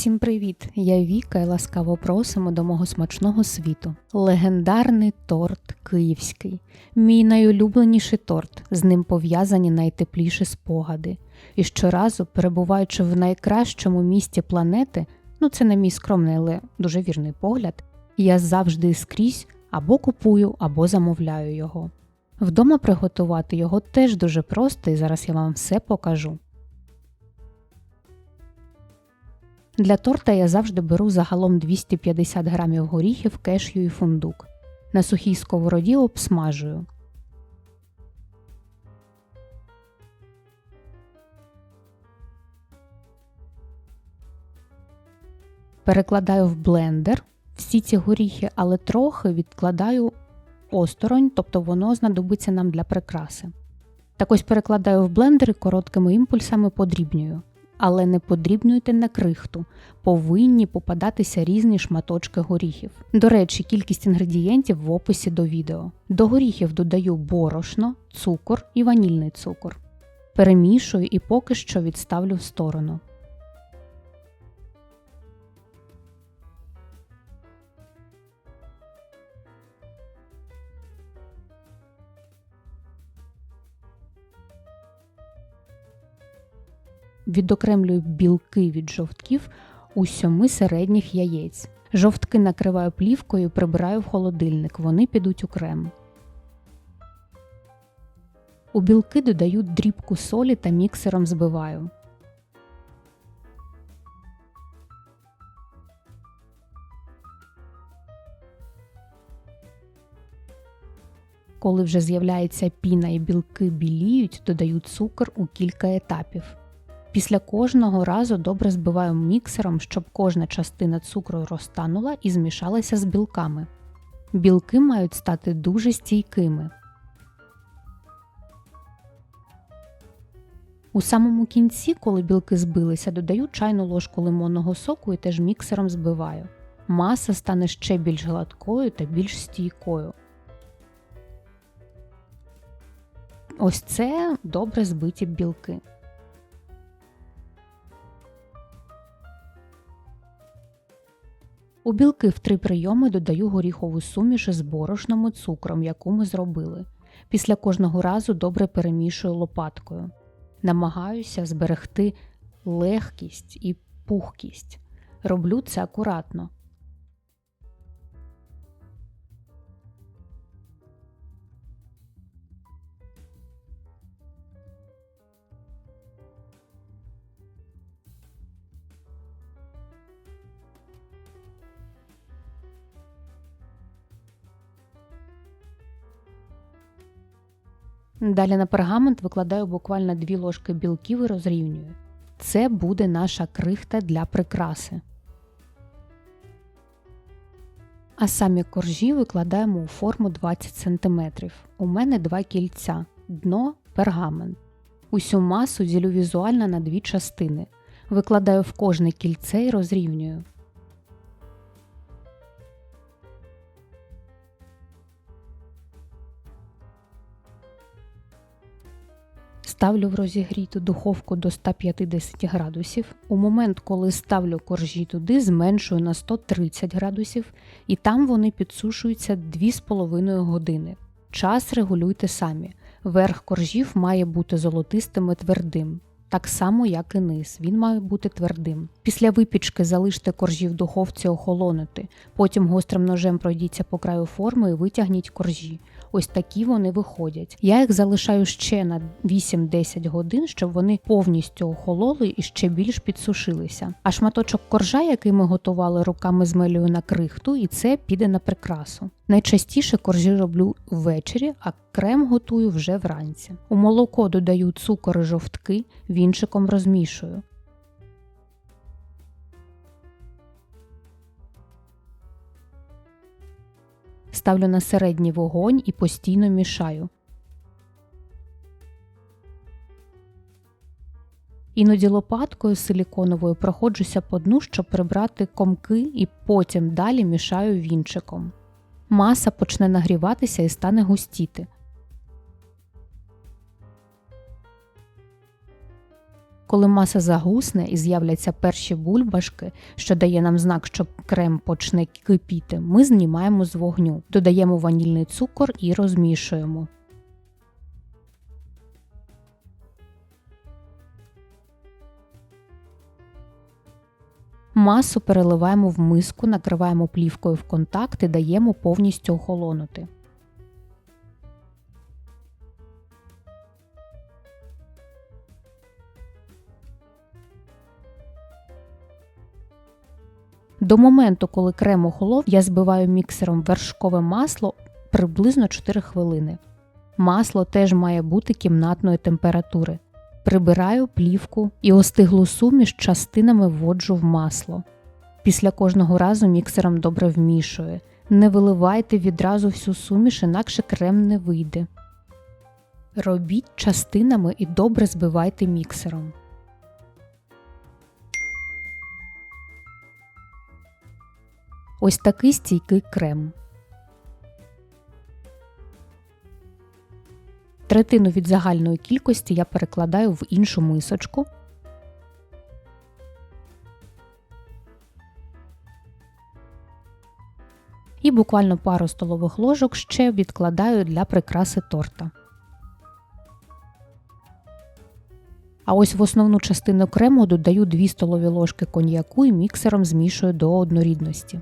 Усім привіт! Я Віка і ласкаво просимо до мого смачного світу. Легендарний торт київський, мій найулюбленіший торт, з ним пов'язані найтепліші спогади. І щоразу, перебуваючи в найкращому місті планети, ну це не мій скромний, але дуже вірний погляд, я завжди скрізь або купую, або замовляю його. Вдома приготувати його теж дуже просто, і зараз я вам все покажу. Для торта я завжди беру загалом 250 грамів горіхів, кешю і фундук. На сухій сковороді обсмажую. Перекладаю в блендер всі ці горіхи, але трохи відкладаю осторонь, тобто воно знадобиться нам для прикраси. Так ось перекладаю в блендер і короткими імпульсами подрібнюю але не подрібнюйте на крихту, повинні попадатися різні шматочки горіхів. До речі, кількість інгредієнтів в описі до відео. До горіхів додаю борошно, цукор і ванільний цукор. Перемішую і поки що відставлю в сторону. Відокремлюю білки від жовтків у сьоми середніх яєць. Жовтки накриваю плівкою прибираю в холодильник, вони підуть у крем. У білки додаю дрібку солі та міксером збиваю. Коли вже з'являється піна і білки біліють, додаю цукор у кілька етапів. Після кожного разу добре збиваю міксером, щоб кожна частина цукру розтанула і змішалася з білками. Білки мають стати дуже стійкими. У самому кінці, коли білки збилися, додаю чайну ложку лимонного соку і теж міксером збиваю. Маса стане ще більш гладкою та більш стійкою. Ось це добре збиті білки. У білки в три прийоми додаю горіхову суміш з борошном і цукром, яку ми зробили. Після кожного разу добре перемішую лопаткою. Намагаюся зберегти легкість і пухкість. Роблю це акуратно. Далі на пергамент викладаю буквально 2 ложки білків і розрівнюю. Це буде наша крихта для прикраси. А самі коржі викладаємо у форму 20 см. У мене два кільця, дно пергамент. Усю масу ділю візуально на дві частини. Викладаю в кожне кільце і розрівнюю. Ставлю в розігріту духовку до 150 градусів. У момент, коли ставлю коржі туди, зменшую на 130 градусів, і там вони підсушуються 2,5 години. Час регулюйте самі. Верх коржів має бути золотистим і твердим. Так само, як і низ, він має бути твердим. Після випічки залиште коржі в духовці охолонути, потім гострим ножем пройдіться по краю форми і витягніть коржі. Ось такі вони виходять. Я їх залишаю ще на 8-10 годин, щоб вони повністю охололи і ще більш підсушилися. А шматочок коржа, який ми готували руками змелюю на крихту, і це піде на прикрасу. Найчастіше коржі роблю ввечері, а крем готую вже вранці. У молоко додаю цукор і жовтки, вінчиком розмішую. Ставлю на середній вогонь і постійно мішаю. Іноді лопаткою силіконовою проходжуся по дну, щоб прибрати комки, і потім далі мішаю вінчиком. Маса почне нагріватися і стане густіти. Коли маса загусне і з'являться перші бульбашки, що дає нам знак, що крем почне кипіти, ми знімаємо з вогню, додаємо ванільний цукор і розмішуємо. Масу переливаємо в миску, накриваємо плівкою в контакт і даємо повністю охолонути. До моменту, коли крем охолов, я збиваю міксером вершкове масло приблизно 4 хвилини. Масло теж має бути кімнатної температури. Прибираю плівку і остиглу суміш частинами вводжу в масло. Після кожного разу міксером добре вмішую. Не виливайте відразу всю суміш, інакше крем не вийде. Робіть частинами і добре збивайте міксером. Ось такий стійкий крем. Третину від загальної кількості я перекладаю в іншу мисочку. І буквально пару столових ложок ще відкладаю для прикраси торта. А ось в основну частину крему додаю 2 столові ложки коньяку і міксером змішую до однорідності.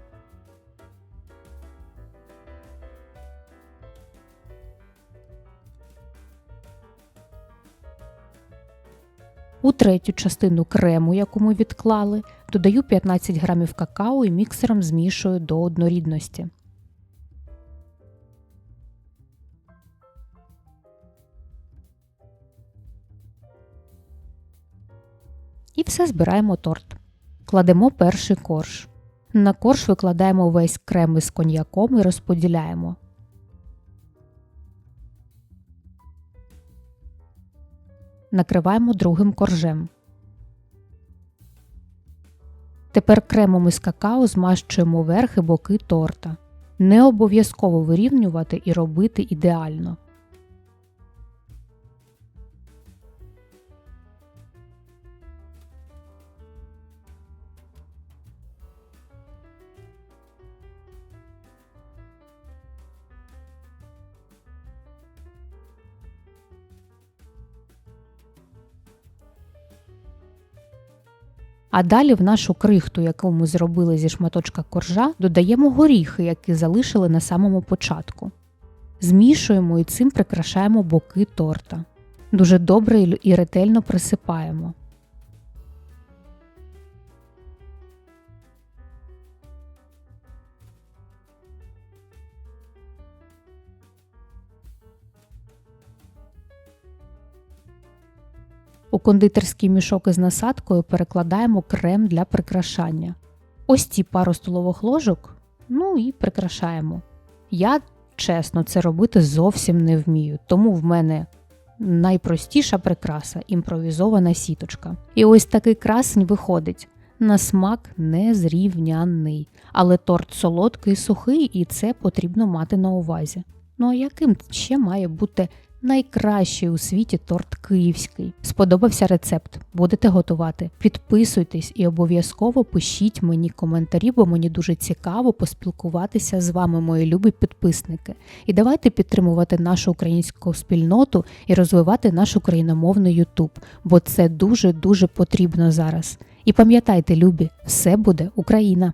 У третю частину крему, яку ми відклали, додаю 15 грамів какао і міксером змішую до однорідності. І все збираємо торт. Кладемо перший корж. На корж викладаємо весь крем із коньяком і розподіляємо. Накриваємо другим коржем. Тепер кремом із какао змащуємо верх і боки торта. Не обов'язково вирівнювати і робити ідеально. А далі в нашу крихту, яку ми зробили зі шматочка коржа, додаємо горіхи, які залишили на самому початку. Змішуємо і цим прикрашаємо боки торта. Дуже добре і ретельно присипаємо. У кондитерський мішок із насадкою перекладаємо крем для прикрашання. Ось ці пару столових ложок, ну і прикрашаємо. Я, чесно, це робити зовсім не вмію, тому в мене найпростіша прикраса імпровізована сіточка. І ось такий красень виходить. На смак незрівнянний, але торт солодкий сухий, і це потрібно мати на увазі. Ну а яким ще має бути найкращий у світі торт київський. Сподобався рецепт, будете готувати. Підписуйтесь і обов'язково пишіть мені коментарі, бо мені дуже цікаво поспілкуватися з вами, мої любі підписники. І давайте підтримувати нашу українську спільноту і розвивати наш україномовний Ютуб, бо це дуже дуже потрібно зараз. І пам'ятайте, любі, все буде Україна!